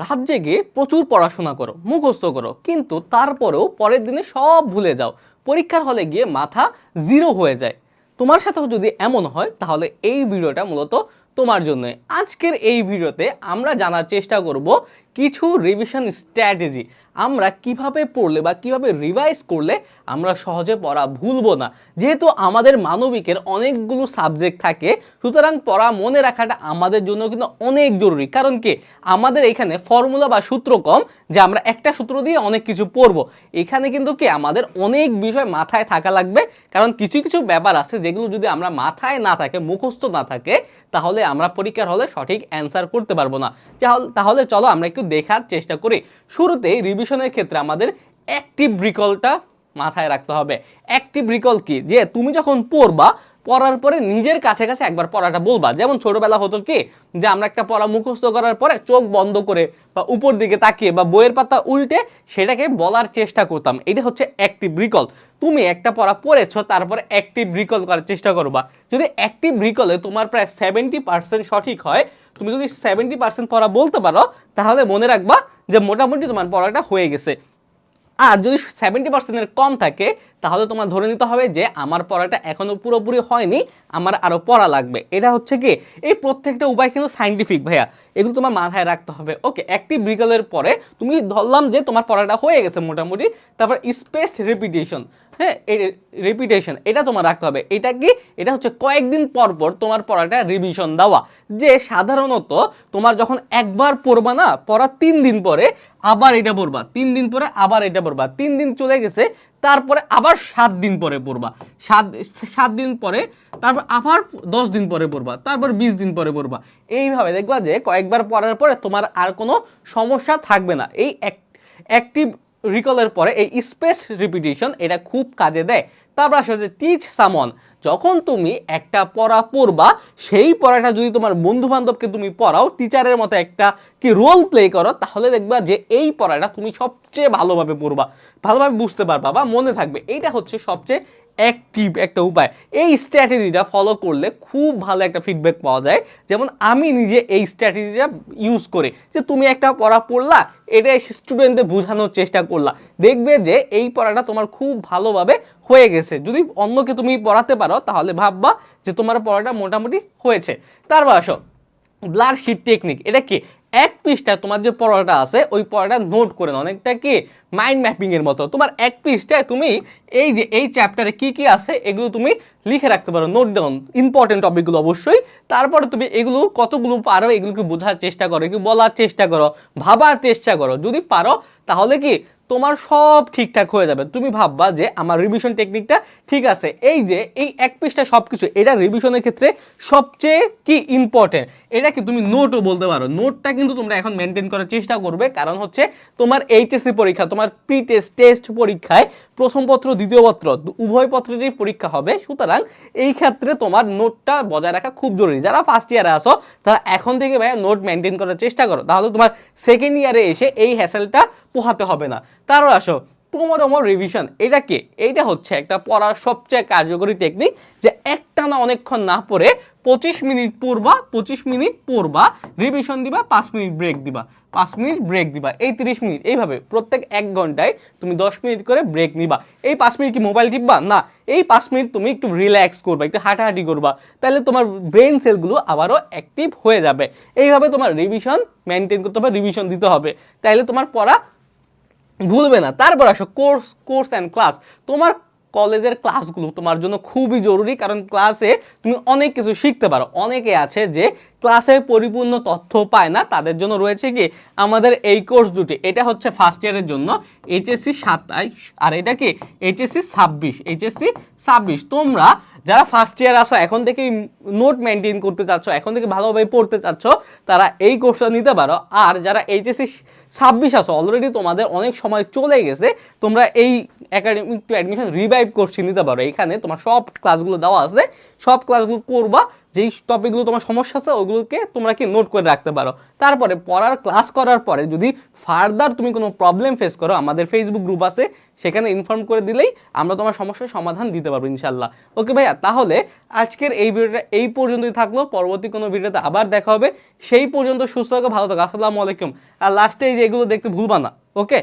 রাত জেগে প্রচুর পড়াশোনা করো, মুখস্থ করো, কিন্তু তারপরেও পরের দিনে সব ভুলে যাও। পরীক্ষার হলে গিয়ে মাথা জিরো হয়ে যায়। তোমার সাথেও যদি এমন হয়, তাহলে এই ভিডিওটা মূলত তোমার জন্য আজকের এই ভিডিওতে আমরা জানার চেষ্টা করব কিছু রিভিশন স্ট্র্যাটেজি আমরা কীভাবে পড়লে বা কীভাবে রিভাইজ করলে আমরা সহজে পড়া ভুলবো না? যেহেতু আমাদের মানবিকের অনেকগুলো সাবজেক্ট থাকে, সুতরাং পড়া মনে রাখাটা আমাদের জন্য কিন্তু অনেক জরুরি। কারণ কি? আমাদের এখানে ফর্মুলা বা সূত্র কম, যে আমরা একটা সূত্র দিয়ে অনেক কিছু পড়ব। এখানে কিন্তু কি? আমাদের অনেক বিষয় মাথায় থাকা লাগবে। কারণ কিছু কিছু ব্যাপার আছে যেগুলো যদি আমরা মাথায় না থাকে, মুখস্থ না থাকে, তাহলে আমরা পরীক্ষার হলে সঠিক অ্যান্সার করতে পারব না। তাহলে- চলো আমরা একটু দেখার চেষ্টা করি। শুরুতেই রিভিশনের ক্ষেত্রে আমাদের অ্যাক্টিভ রিকলটা মাথায় রাখতে হবে। অ্যাক্টিভ রিকল কি? যে তুমি যখন পড়বা পড়ার পরে নিজের কাছে কাছে একবার পড়াটা বলবা। যেমন ছোটবেলা হতো কি, যে আমরা একটা পড়া মুখস্থ করার পরে চোখ বন্ধ করে বা উপর দিকে তাকিয়ে বা বইয়ের পাতা উল্টে সেটাকে বলার চেষ্টা করতাম। এটা হচ্ছে অ্যাক্টিভ রিকল তুমি একটা পড়া পড়েছো, তারপরে অ্যাক্টিভ রিকল করার চেষ্টা করবা। যদি অ্যাক্টিভ রিকলে তোমার প্রায় সেভেন্টি পার্সেন্ট সঠিক হয়, তুমি যদি সেভেন্টি পার্সেন্ট পড়া বলতে পারো, তাহলে মনে রাখবা যে মোটামুটি তোমার পড়াটা হয়ে গেছে। আর যদি সেভেন্টি পার্সেন্টের কম থাকে তাহলে তোমার ধরে নিতে হবে যে আমার পড়াটা এখনও পুরোপুরি হয়নি, আমার আরও পড়া লাগবে। এটা হচ্ছে কি? এই প্রত্যেকটা উপায় কিন্তু সাইন্টিফিক ভাইয়া। এগুলো তোমার মাথায় রাখতে হবে। ওকে একটি রিকলের পরে তুমি ধরলাম যে তোমার পড়াটা হয়ে গেছে মোটামুটি, তারপর স্পেস রেপিটেশন হ্যাঁ রেপিটেশন এটা তোমার রাখতে হবে। এটা কি? এটা হচ্ছে কয়েকদিন পর পর তোমার পড়াটা রিভিশন দেওয়া। যে সাধারণত তোমার যখন একবার পড়বা না পড়ার তিন দিন পরে আবার এটা পড়বা। তিন দিন পরে আবার এটা পড়বা। তিন দিন চলে গেছে তারপরে আবার সাত দিন পরে পড়বা। সাত সাত দিন পরে, তারপর আবার দশ দিন পরে পড়বা, তারপর বিশ দিন পরে পড়বা। এইভাবে দেখবা যে কয়েকবার পড়ার পরে তোমার আর কোনো সমস্যা থাকবে না। এই অ্যাক্টিভ রিকলের পরে এই স্পেস রিপিটেশন এটা খুব কাজে দেয়। তারপর আসে হচ্ছে, টিচ সামন যখন তুমি একটা পড়া পড়বা, সেই পড়াটা যদি তোমার বন্ধু বান্ধবকে তুমি পড়াও, টিচারের মতো একটা কি রোল প্লে করো, তাহলে দেখবা যে এই পড়াটা তুমি সবচেয়ে ভালোভাবে পড়বা, ভালোভাবে বুঝতে পারবা বা মনে থাকবে। এইটা হচ্ছে সবচেয়ে অ্যাক্টিভ একটা উপায়। এই স্ট্র্যাটেজিটা ফলো করলে খুব ভালো একটা ফিডব্যাক পাওয়া যায়। যেমন আমি নিজে এই স্ট্র্যাটেজিটা ইউজ করে যে তুমি একটা পড়া পড়লা এটা স্টুডেন্টদের বোঝানোর চেষ্টা করলা। দেখবে যে এই পড়াটা তোমার খুব ভালোভাবে হয়ে গেছে। যদি অন্যকে তুমি পড়াতে পারো, তাহলে ভাববা যে তোমার পড়াটা মোটামুটি হয়েছে। তারপর আসো ব্লাড শিট টেকনিক এটা কি? এক পৃষ্ঠায় তোমার যে পড়াটা আছে, ওই পড়াটা নোট করে নাও। অনেকটা কি? মাইন্ড ম্যাপিং এর মতো। তোমার এক পৃষ্ঠায় তুমি এই যে, এই চ্যাপ্টারে কি কি আছে, এগুলো তুমি লিখে রাখতে পারো। নোট ডাউন ইম্পর্টেন্ট টপিকগুলো অবশ্যই। তারপরে তুমি এগুলো কতগুলো পারো, এগুলোকে বোঝার চেষ্টা করো একটু বলার চেষ্টা করো, ভাবার চেষ্টা করো। যদি পারো, তাহলে কি? তোমার সব ঠিকঠাক হয়ে যাবে। তুমি ভাববা যে আমার রিভিশন টেকনিকটা ঠিক আছে। এই যে, এই এক পৃষ্ঠা সব কিছু এটা রিভিশনের ক্ষেত্রে সবচেয়ে কি ইম্পর্টেন্ট এটা কি তুমি নোটও বলতে পারো। নোটটা কিন্তু তোমরা এখন মেনটেন করার চেষ্টা করবে। কারণ হচ্ছে তোমার এইচএসসি পরীক্ষা, তোমার প্রি টেস্ট টেস্ট পরীক্ষায় প্রথম পত্র, দ্বিতীয় পত্র, উভয় পত্রেরই পরীক্ষা হবে। সুতরাং এই ক্ষেত্রে তোমার নোটটা বজায় রাখা খুব জরুরি। যারা ফার্স্ট ইয়ারে আসো তারা এখন থেকে ভাইয়া নোট মেনটেন করার চেষ্টা করো। তাহলে তোমার সেকেন্ড ইয়ারে এসে এই হ্যাসেলটা পোহাতে হবে না। তারপর আসো পোমোডোমো রিভিশন এটা কে? এইটা হচ্ছে একটা পড়ার সবচেয়ে কার্যকরী টেকনিক যে একটানা অনেকক্ষণ না পড়ে পঁচিশ মিনিট পড়বা, পঁচিশ মিনিট পড়বা রিভিশন দিবা, পাঁচ মিনিট ব্রেক দিবা। পাঁচ মিনিট ব্রেক দিবা, এই তিরিশ মিনিট, এইভাবে প্রত্যেক এক ঘন্টায় তুমি দশ মিনিট করে ব্রেক নিবা। এই পাঁচ মিনিট কি মোবাইল টিপবা? না, এই পাঁচ মিনিট তুমি একটু রিল্যাক্স করবা, একটু হাঁটাহাঁটি করবা। তাহলে তোমার ব্রেন সেলগুলো আবারও অ্যাক্টিভ হয়ে যাবে। এইভাবে তোমার রিভিশন মেনটেন করতে হবে রিভিশন দিতে হবে। তাহলে তোমার পড়া ভুলবে না। তারপর আসো কোর্স কোর্স অ্যান্ড ক্লাস তোমার কলেজের ক্লাসগুলো তোমার জন্য খুবই জরুরি, কারণ ক্লাসে তুমি অনেক কিছু শিখতে পারো। অনেকে আছে যে ক্লাসে পরিপূর্ণ তথ্য পায় না, তাদের জন্য রয়েছে কি, আমাদের এই কোর্স দুটি। এটা হচ্ছে ফার্স্ট ইয়ারের জন্য এইচএসসি সাতাইশ, আর এটা কি এইচএসসি ছাব্বিশ এইচএসসি ছাব্বিশ। তোমরা যারা ফার্স্ট ইয়ার আসো এখন থেকে নোট মেনটেন করতে চাচ্ছ, এখন থেকে ভালোভাবে পড়তে চাচ্ছ, তারা এই কোর্সটা নিতে পারো। আর যারা এইচএসসি ছাব্বিশ আসো অলরেডি তোমাদের অনেক সময় চলে গেছে, তোমরা এই একাডেমিক টু অ্যাডমিশন রিভাইভ কোর্সটি নিতে পারো। এখানে তোমার সব ক্লাসগুলো দেওয়া আছে, সব ক্লাসগুলো করবা যেই টপিকগুলো তোমার সমস্যা আছে, ওগুলোকে তোমরা কি নোট করে রাখতে পারো। তারপরে পড়ার ক্লাস করার পরে যদি ফার্দার তুমি কোনো প্রবলেম ফেস করো, আমাদের ফেসবুক গ্রুপ আছে, সেখানে ইনফর্ম করে দিলেই আমরা তোমার সমস্যার সমাধান দিতে পারব ইনশাল্লাহ ওকে ভাইয়া, তাহলে আজকের এই ভিডিওটা এই পর্যন্তই থাকল। পরবর্তী কোনো ভিডিওতে আবার দেখা হবে। সেই পর্যন্ত সুস্থ থাকো, ভালো থাকো। আসসালামু আলাইকুম। আর লাস্টে এই যে এগুলো দেখতে ভুলবা না। ওকে